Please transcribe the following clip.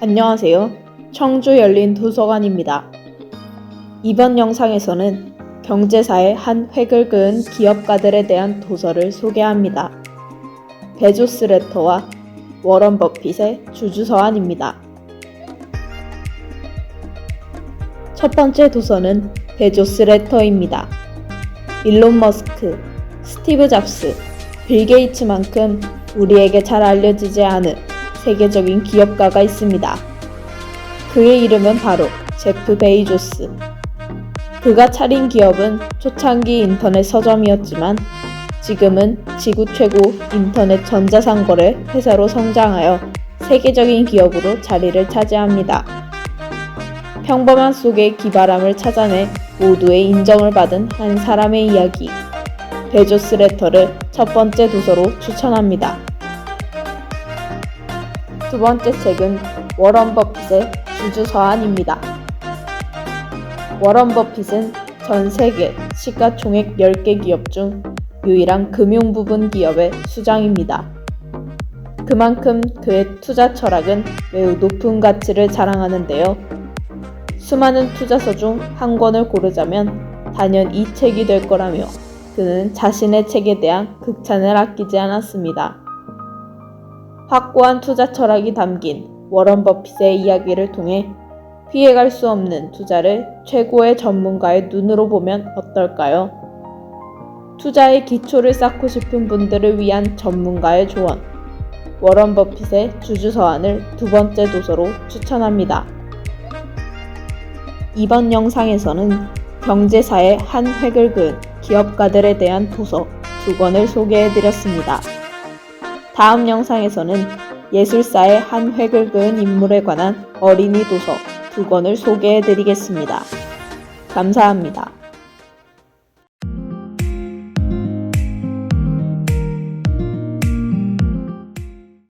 안녕하세요. 청주 열린 도서관입니다. 이번 영상에서는 경제사의 한 획을 그은 기업가들에 대한 도서를 소개합니다. 베조스 레터와 워런 버핏의 주주서안입니다. 첫 번째 도서는 베조스 레터입니다. 일론 머스크, 스티브 잡스, 빌 게이츠만큼 우리에게 잘 알려지지 않은 세계적인 기업가가 있습니다. 그의 이름은 바로 제프 베이조스. 그가 차린 기업은 초창기 인터넷 서점이었지만 지금은 지구 최고 인터넷 전자상거래 회사로 성장하여 세계적인 기업으로 자리를 차지합니다. 평범한 속의 기발함을 찾아내 모두의 인정을 받은 한 사람의 이야기. 베조스 레터를 첫 번째 도서로 추천합니다. 두 번째 책은 워런 버핏의 주주서안입니다. 워런 버핏은 전 세계 시가총액 10개 기업 중 유일한 금융 부분 기업의 수장입니다. 그만큼 그의 투자 철학은 매우 높은 가치를 자랑하는데요. 수많은 투자서 중 한 권을 고르자면 단연 이 책이 될 거라며 그는 자신의 책에 대한 극찬을 아끼지 않았습니다. 확고한 투자 철학이 담긴 워런 버핏의 이야기를 통해 피해갈 수 없는 투자를 최고의 전문가의 눈으로 보면 어떨까요? 투자의 기초를 쌓고 싶은 분들을 위한 전문가의 조언. 워런 버핏의 주주서안을 두 번째 도서로 추천합니다. 이번 영상에서는 경제사의 한 획을 그은 기업가들에 대한 도서 두 권을 소개해 드렸습니다. 다음 영상에서는 예술사의 한 획을 그은 인물에 관한 어린이 도서 두 권을 소개해 드리겠습니다. 감사합니다.